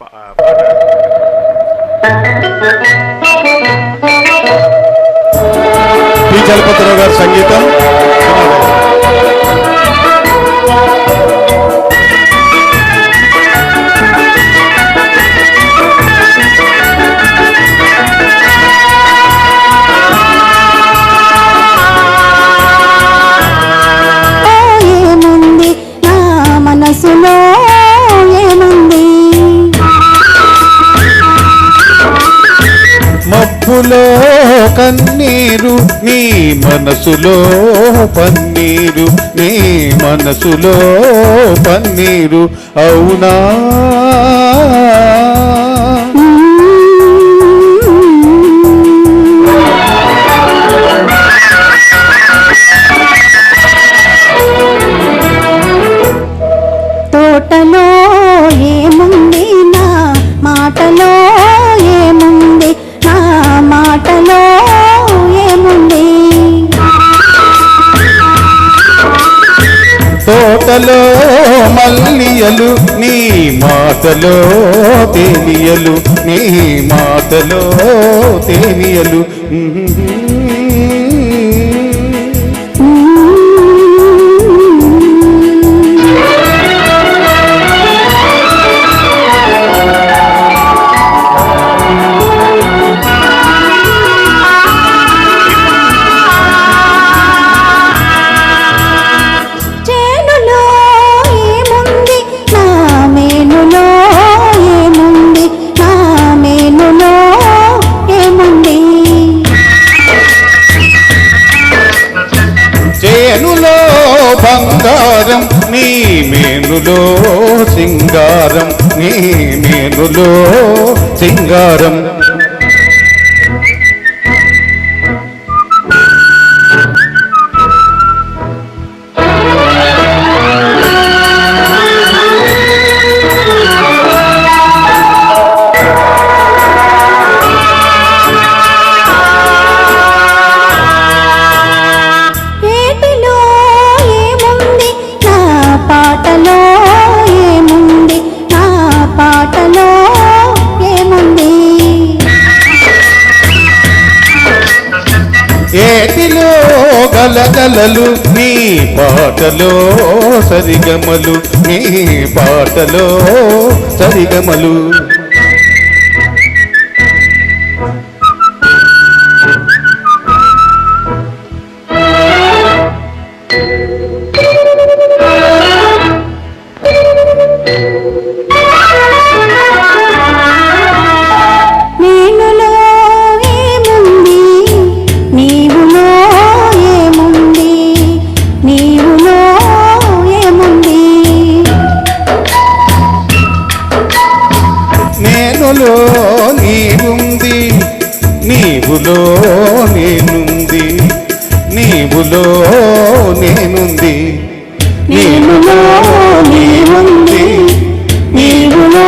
పా- పి చలపతిరావు గారి సంగీతం. కడుపులో కన్నీరు నీ మనసులో పన్నీరు నీ మనసులో పన్నీరు. అవునా? తోటలో ఏముంది? తోటలో మల్లియలు నీ మాటలో తేలియలు నీ మాటలో తేలియలు. బంగారం నీ మేనులో సింగారం నీ మేనులో సింగారం. ఏటిలో గలగలలు నీ పాటలో సరిగమలు నీ పాటలో సరిగమలు. నీలో నీవుంది నీవులో నేనుంది నీవులో నేనుంది. నీవులో నీవుంది నీవులో